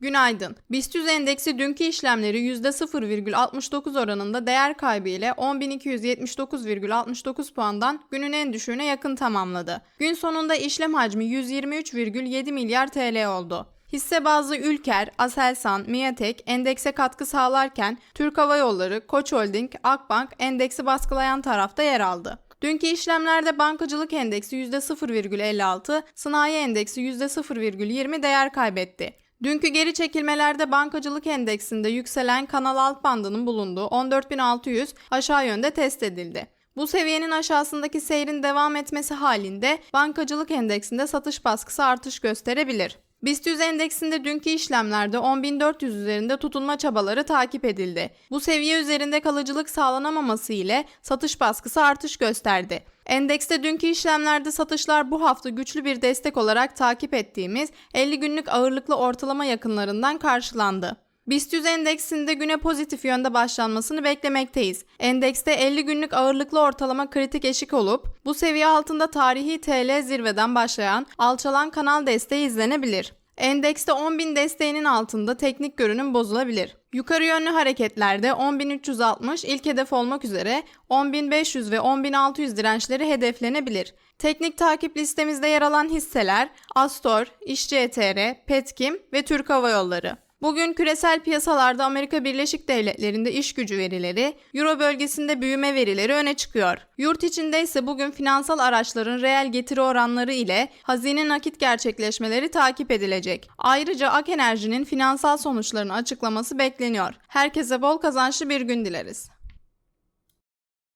Günaydın. BIST 100 endeksi dünkü işlemleri %0,69 oranında değer kaybı ile 10.279,69 puandan günün en düşüğüne yakın tamamladı. Gün sonunda işlem hacmi 123,7 milyar TL oldu. Hisse bazı Ülker, Aselsan, Miatek endekse katkı sağlarken Türk Hava Yolları, Koç Holding, Akbank endeksi baskılayan tarafta yer aldı. Dünkü işlemlerde bankacılık endeksi %0,56, sanayi endeksi %0,20 değer kaybetti. Dünkü geri çekilmelerde bankacılık endeksinde yükselen kanal alt bandının bulunduğu 14.600 aşağı yönde test edildi. Bu seviyenin aşağısındaki seyrin devam etmesi halinde bankacılık endeksinde satış baskısı artış gösterebilir. BIST 100 endeksinde dünkü işlemlerde 10.400 üzerinde tutunma çabaları takip edildi. Bu seviye üzerinde kalıcılık sağlanamaması ile satış baskısı artış gösterdi. Endekste dünkü işlemlerde satışlar bu hafta güçlü bir destek olarak takip ettiğimiz 50 günlük ağırlıklı ortalama yakınlarından karşılandı. BIST 100 endeksinde güne pozitif yönde başlanmasını beklemekteyiz. Endekste 50 günlük ağırlıklı ortalama kritik eşik olup bu seviye altında tarihi TL zirveden başlayan alçalan kanal desteği izlenebilir. Endekste 10.000 desteğinin altında teknik görünüm bozulabilir. Yukarı yönlü hareketlerde 10.360 ilk hedef olmak üzere 10.500 ve 10.600 dirençleri hedeflenebilir. Teknik takip listemizde yer alan hisseler Astor, İşçi ETR, Petkim ve Türk Hava Yolları. Bugün küresel piyasalarda Amerika Birleşik Devletleri'nde iş gücü verileri, Euro bölgesinde büyüme verileri öne çıkıyor. Yurt içinde ise bugün finansal araçların reel getiri oranları ile hazine nakit gerçekleşmeleri takip edilecek. Ayrıca Ak Enerji'nin finansal sonuçlarını açıklaması bekleniyor. Herkese bol kazançlı bir gün dileriz.